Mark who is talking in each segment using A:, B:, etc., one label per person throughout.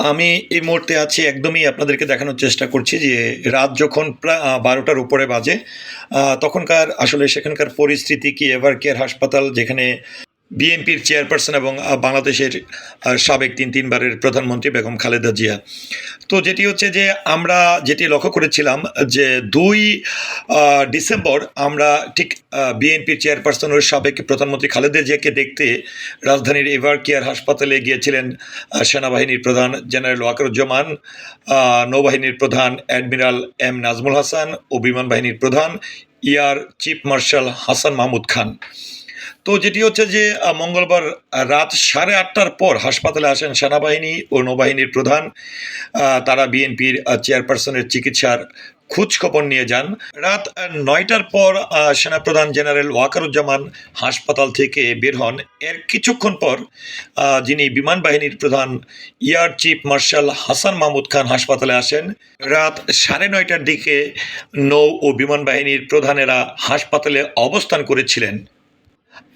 A: আমি এই মুহূর্তে আছি একদমই আপনাদেরকে দেখানোর চেষ্টা করছি যে রাত যখন প্রায় বারোটার উপরে বাজে তখনকার আসলে সেখানকার পরিস্থিতি কি এভার কেয়ার হাসপাতাল যেখানে বিএনপির চেয়ারপারসন এবং বাংলাদেশের সাবেক তিন তিনবারের প্রধানমন্ত্রী বেগম খালেদা জিয়া। তো যেটি হচ্ছে যে আমরা যেটি লক্ষ্য করেছিলাম যে দুই ডিসেম্বর আমরা ঠিক বিএনপির চেয়ারপারসন ও সাবেক প্রধানমন্ত্রী খালেদা জিয়াকে দেখতে রাজধানীর এভার কেয়ার হাসপাতালে গিয়েছিলেন সেনাবাহিনীর প্রধান জেনারেল ওয়াকারুজ্জামান নৌবাহিনীর প্রধান অ্যাডমিরাল এম নাজমুল হাসান ও বিমান বাহিনীর প্রধান air chief marshal Hasan Mahmud Khan. তো যেটি হচ্ছে যে মঙ্গলবার রাত সাড়ে আটটার পর হাসপাতালে আসেন সেনাবাহিনী ও নৌবাহিনীর প্রধান। তারা বিএনপির চেয়ারপারসনের চিকিৎসার খোঁজ খবর নিয়ে যান। রাত নয়টার পর সেনাপ্রধান জেনারেল ওয়াকারুজ্জামান হাসপাতাল থেকে বের হন। এর কিছুক্ষণ পর যিনি বিমান বাহিনীর প্রধান air chief marshal Hasan Mahmud Khan হাসপাতালে আসেন। রাত সাড়ে নয়টার দিকে নৌ ও বিমান বাহিনীর প্রধানেরা হাসপাতালে অবস্থান করেছিলেন।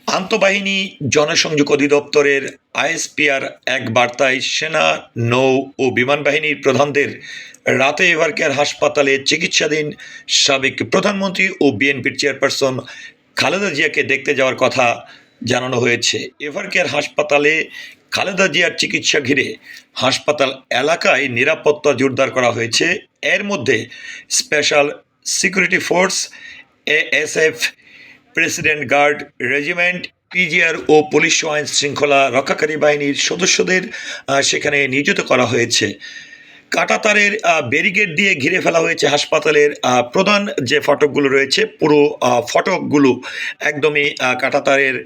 A: আন্তঃবাহিনী জনসংযোগ অধিদপ্তরের আইএসপিআর এক বার্তায় সেনা, নৌ ও বিমান বাহিনীর প্রধানদের রাতে এভারকেয়ার হাসপাতালে চিকিৎসাধীন সাবেক প্রধানমন্ত্রী ও বিএনপির চেয়ারপারসন খালেদা জিয়াকে দেখতে যাওয়ার কথা জানানো হয়েছে। এভারকেয়ার হাসপাতালে খালেদা জিয়ার চিকিৎসা ঘিরে হাসপাতাল এলাকায় নিরাপত্তা জোরদার করা হয়েছে। এর মধ্যে special security force ASF president guard regiment, PGR ও পুলিশ আইন শৃঙ্খলা রক্ষাকারী বাহিনীর সদস্যদের সেখানে নিয়োজিত করা হয়েছে। কাটাতারের ব্যারিকেড দিয়ে ঘিরে ফেলা হয়েছে হাসপাতালের প্রধান যে ফটকগুলো রয়েছে, পুরো ফটকগুলো একদমই কাটাতারের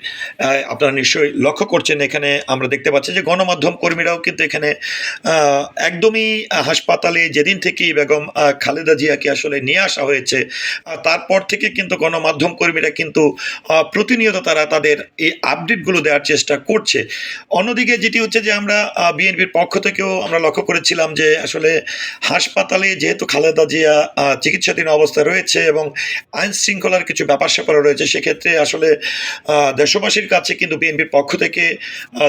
A: আপনারা নিশ্চয়ই লক্ষ্য করছেন এখানে, আমরা দেখতে পাচ্ছি যে গণমাধ্যম কর্মীরাও কিন্তু এখানে একদমই হাসপাতালে যেদিন থেকেই বেগম খালেদা জিয়াকে আসলে নিয়ে আসা হয়েছে তারপর থেকে কিন্তু গণমাধ্যম কর্মীরা কিন্তু প্রতিনিয়ত তারা তাদের এই আপডেটগুলো দেওয়ার চেষ্টা করছে। অন্যদিকে যেটি হচ্ছে যে আমরা বিএনপির পক্ষ থেকেও আমরা লক্ষ্য করেছিলাম যে আসলে হাসপাতালে যেহেতু খালেদা জিয়া চিকিৎসাধীন অবস্থায় রয়েছে এবং আইন শৃঙ্খলার কিছু ব্যাপার স্যাপার রয়েছে, সেক্ষেত্রে আসলে দেশবাসীর কাছে কিন্তু বিএনপির পক্ষ থেকে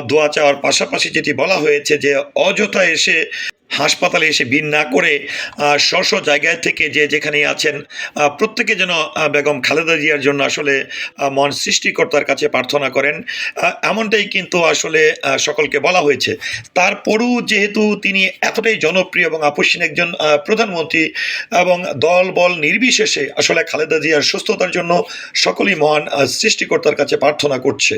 A: দোয়া চাওয়ার পাশাপাশি যেটি বলা হয়েছে যে অযথা এসে হাসপাতালে এসে ভিড় না করে স্ব জায়গায় থেকে যে যেখানে আছেন প্রত্যেকে যেন বেগম খালেদা জিয়ার জন্য আসলে মন সৃষ্টিকর্তার কাছে প্রার্থনা করেন। এমনটাই কিন্তু আসলে সকলকে বলা হয়েছে। তারপরও যেহেতু তিনি এতটাই জনপ্রিয় এবং আপসীন একজন প্রধানমন্ত্রী এবং দল বল নির্বিশেষে আসলে খালেদা জিয়ার সুস্থতার জন্য সকলেই মহান সৃষ্টিকর্তার কাছে প্রার্থনা করছে।